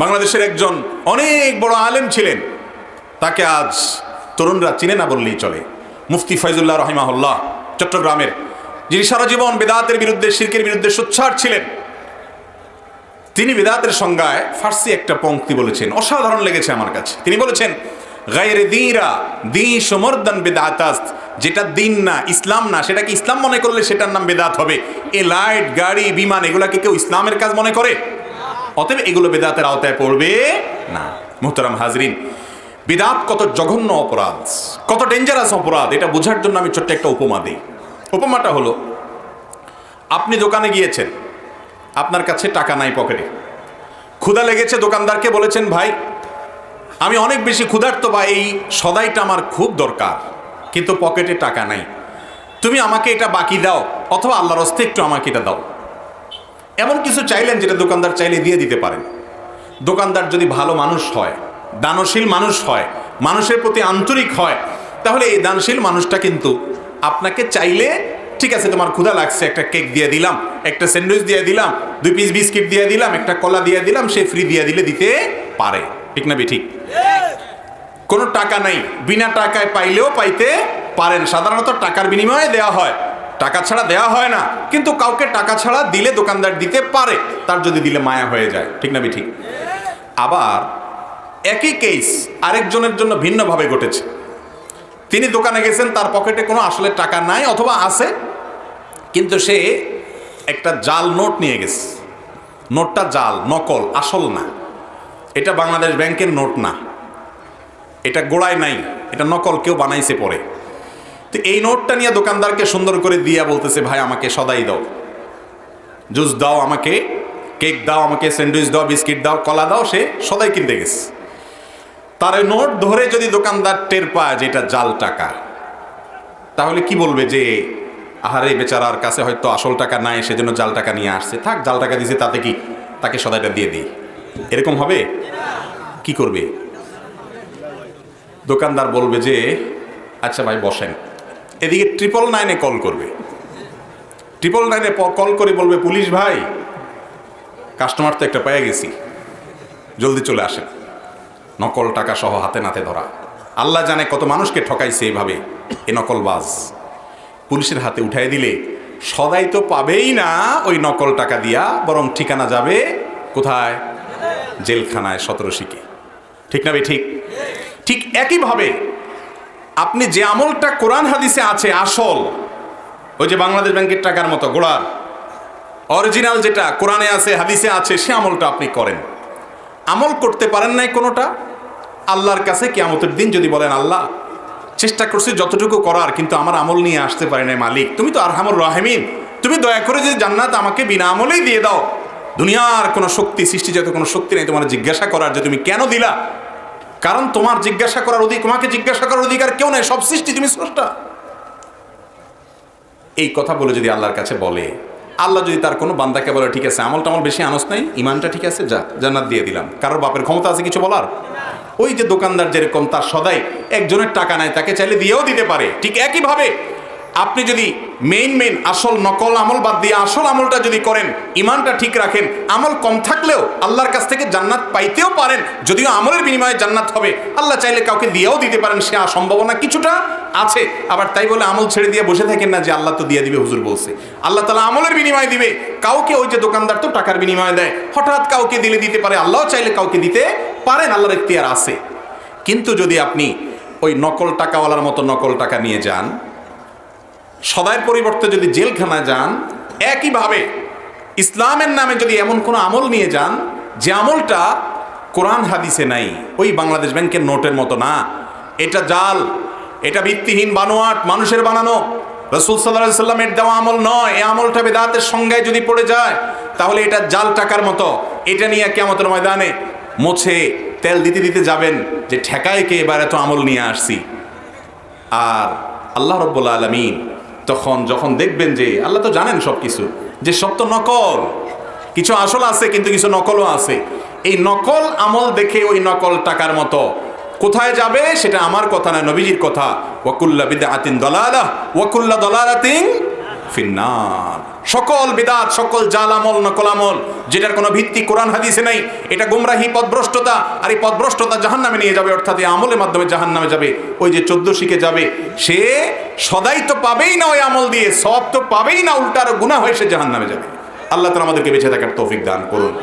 বাংলাদেশের একজন অনেক বড় আলেম ছিলেন। তাকে আজ তরুণরা চিনে না বললেই চলে। মুফতি ফয়জুল্লাহ রহিমাহুল্লাহ চট্টগ্রামের, যিনি সারা জীবন বেদাতের বিরুদ্ধে, শিরকের বিরুদ্ধে সোচ্চার ছিলেন, তিনি বেদাতের সংজ্ঞায় ফার্সি একটা পঙ্ক্তি বলেছেন। অসাধারণ লেগেছে আমার কাছে। তিনি বলেছেন, গায়ের দিনরা দিন সমর্দন বেদাতাস্ত যেটা দিন না, ইসলাম না সেটা কি ইসলাম মনে করলে সেটার নাম বেদাত হবে। এ লাইট, গাড়ি, বিমান, এগুলাকে কেউ ইসলামের কাজ মনে করে? অতএব এগুলো বেদাতের আওতায় পড়বে না। মুহতারাম হাজরিন, বেদাত কত জঘন্য অপরাধ, কত ডেঞ্জারাস অপরাধ, এটা বোঝার জন্য আমি ছোট্ট একটা উপমা দিই। উপমাটা হলো, আপনি দোকানে গিয়েছেন, আপনার কাছে টাকা নাই পকেটে। ক্ষুধা লেগেছে দোকানদারকে বলেছেন, ভাই, আমি অনেক বেশি ক্ষুধার্ত বা এই সদাইটা আমার খুব দরকার, কিন্তু পকেটে টাকা নাই। তুমি আমাকে এটা বাকি দাও, অথবা আল্লাহর অস্তে একটু আমাকে এটা দাও। এমন কিছু চাইলেন যেটা দোকানদার চাইলে দিয়ে দিতে পারেন। দোকানদার যদি ভালো মানুষ হয়, দানশীল মানুষ হয়, মানুষের প্রতি আন্তরিক হয়, তাহলে এই দানশীল মানুষটা কিন্তু আপনাকে চাইলে, ঠিক আছে, তোমার ক্ষুধা লাগছে, একটা কেক দিয়ে দিলাম, একটা স্যান্ডউইচ দিয়ে দিলাম, দুই পিস বিস্কিট দিয়ে দিলাম, একটা কলা দিয়ে দিলাম, সে ফ্রি দিয়ে দিলে দিতে পারে। ঠিক না ঠিক কোনো টাকা নাই, বিনা টাকায় পাইলেও পাইতে পারেন। সাধারণত টাকার বিনিময়ে দেওয়া হয়। টাকা ছাড়া দেওয়া হয় না। কিন্তু কাউকে টাকা ছাড়া দিলে দোকানদার দিতে পারে। তার যদি দিলে মায়া হয়ে যায়। ঠিক না ঠিক আবার একই কেস আরেকজনের জন্য ভিন্নভাবে ঘটেছে। তিনি দোকানে গেছেন, তার পকেটে কোনো আসলে টাকা নাই অথবা আছে, কিন্তু সে একটা জাল নোট নিয়ে গেছে। নোটটা জাল, নকল, আসল না। এটা বাংলাদেশ ব্যাংকের নোট না। এটা গোড়ায় নাই। এটা নকল, কেউ বানাইছে পরে। তো এই নোটটা নিয়ে দোকানদারকে সুন্দর করে দিয়া বলতেছে, ভাই, আমাকে সদাই দাও। জুস দাও আমাকে, কেক দাও আমাকে, স্যান্ডউইচ দাও, বিস্কিট দাও, কলা দাও, সে সদাই কিনতে গেছে। তার নোট ধরে যদি দোকানদার টের পায় যে এটা জাল টাকা, তাহলে কি বলবে যে, আহারে বেচারার কাছে হয়তো আসল টাকা নাই, সেজন্য জাল টাকা নিয়ে আসছে। থাক, জাল টাকা দিয়েছে, তাতে কি তাকে সদাইটা দিয়ে দিই? এরকম হবে? কি করবে? দোকানদার বলবে যে আচ্ছা ভাই, বসেন। এদিকে ট্রিপল নাইনে কল করবে। ট্রিপল নাইনে কল করে বলবে, পুলিশ ভাই কাস্টমার তো একটা পেয়ে গেছি। জলদি চলে আসেন নকল টাকা সহ হাতে নাতে ধরা। আল্লাহ জানে কত মানুষকে ঠকাইছে এইভাবে এ নকলবাজ পুলিশের হাতে উঠাই দিলে, সদাই তো পাবেই না ওই নকল টাকা দিয়া, বরং ঠিকানা যাবে কোথায়? জেলখানায় সতেরো শিখে। ঠিক না বে, ঠিক? ঠিক একইভাবে আপনি যে আমলটা কোরআন হাদিসে আছে, আসল, ওই যে বাংলাদেশ ব্যাংকের টাকার মতো গোড়ার অরিজিনাল যেটা কোরআনে আছে, হাদিসে আছে, সে আমলটা আপনি করেন। আমল করতে পারেন নাই কোনোটা? আল্লাহর কাছে কেয়ামতের দিন যদি বলেন, আল্লাহ, চেষ্টা করছি যতটুকু করার, কিন্তু আমার আমল নিয়ে আসতে পারে নাই মালিক। তুমি তো আরহামুর রাহেমিন। তুমি দয়া করে যদি জান্নাত আমাকে বিনা আমলেই দিয়ে দাও। দুনিয়ার কোনো শক্তি সৃষ্টি সৃষ্টিজাত কোনো শক্তি নেই তোমার জিজ্ঞাসা করার যে তুমি কেন দিলা? কারণ তোমার জিজ্ঞাসা করার অধিক, তোমাকে জিজ্ঞাসা করার অধিকার কেউ নাই, সব সৃষ্টি, তুমি স্রষ্টা। এই কথা বলে যদি আল্লাহর কাছে বলে, আল্লাহ যদি তার কোনো বান্দাকে বলে, ঠিক আছে আমল টামল বেশি আনস নাই ইমানটা ঠিক আছে, যা, জান্নাত দিয়ে দিলাম। কারোর বাপের ক্ষমতা আছে কিছু বলার? ওই যে দোকানদার যেরকম, তার সদাই একজনের টাকা নাই, তাকে চাইলে দিয়েও দিতে পারে। ঠিক একইভাবে আপনি যদি মেইন মেইন আসল নকল আমল বাদ দিয়ে আসল আমলটা যদি করেন, ইমানটা ঠিক রাখেন, আমল কম থাকলেও আল্লাহর কাছ থেকে জান্নাত পাইতেও পারেন, যদিও আমলের বিনিময়ে জান্নাত হবে, আল্লাহ চাইলে কাউকে দিয়েও দিতে পারেন, সে সম্ভাবনা কিছুটা আছে। আবার তাই বলে আমল ছেড়ে দিয়ে বসে থাকেন না যে আল্লাহ তো দিয়ে দিবে, হুজুর বলছে। আল্লাহ তালা আমলের বিনিময় দিবে, কাউকে ওই যে দোকানদার তো টাকার বিনিময়ে দেয়, হঠাৎ কাউকে দিলে দিতে পারে আল্লাহ চাইলে কাউকে দিতে পারেন, আল্লাহর এখতিয়ার আছে। কিন্তু যদি আপনি ওই নকল টাকাওয়ালার মতো নকল টাকা নিয়ে যান সদায়ের পরিবর্তে যদি জেলখানায় যান, একইভাবে ইসলামের নামে যদি এমন কোনো আমল নিয়ে যান, যে আমলটা কোরআন হাদিসে নাই, ওই বাংলাদেশ ব্যাংকের নোটের মতো না। এটা জাল, এটা ভিত্তিহীন বানোয়াট, মানুষের বানানো। রসুল সাল্লাহ সাল্লামের দেওয়া আমল নয়। এই আমলটা বেদাতের সংজ্ঞায় যদি পড়ে যায়, তাহলে এটা জাল টাকার মতো। এটা নিয়ে কেমতের ময়দানে মোছে তেল দিতে দিতে যাবেন যে ঠেকায় কে এবার এত আমল নিয়ে আসছি। আর আল্লাহ রব্বুল আলমিন তখন যখন দেখবেন যে আল্লাহ তো জানেন সব কিছু যে সব তো নকল। কিছু আসল আছে, কিন্তু কিছু নকলও আছে। এই নকল আমল দেখে ওই নকল টাকার মতো। কোথায় যাবে সেটা আমার কথা না, নবীজির কথা। ওয়াকুল্লা বিদা আতিন দলালা ওয়াকুল্লা দলালাতিন ফিন্নার। সকল বিদাত, সকল জাল আমল, নকল আমল, যেটার কোনো ভিত্তি কোরআন হাদিসে নাই, এটা গুমরাহি পদভ্রষ্টতা, আর এই পদভ্রষ্টতা জাহান নামে নিয়ে যাবে, অর্থাৎ এই আমলের মাধ্যমে জাহান নামে যাবে, ওই যে চোদ্দ শিখে যাবে, সে সদাই তো পাবেই না ওই আমল দিয়ে, সব তো পাবেই না উল্টার গুণা হয়ে সে জাহান নামে যাবে। আল্লাহ তালা আমাদেরকে বেছে থাকার তৌফিক দান করুন।